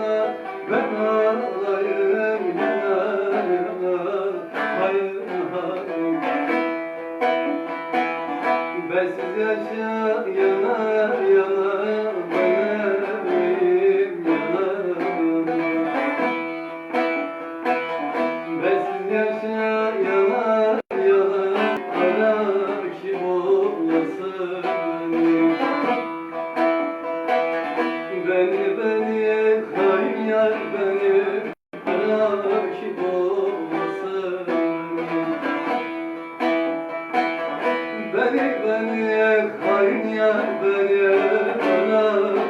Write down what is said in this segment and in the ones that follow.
bana, bana. beni beni kaynıyor beni bana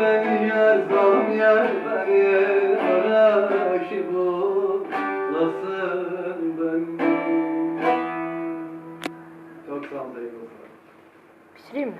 beni yardan yar beni Aşık olasın ben Çok sağ olun. Bitireyim şey mi?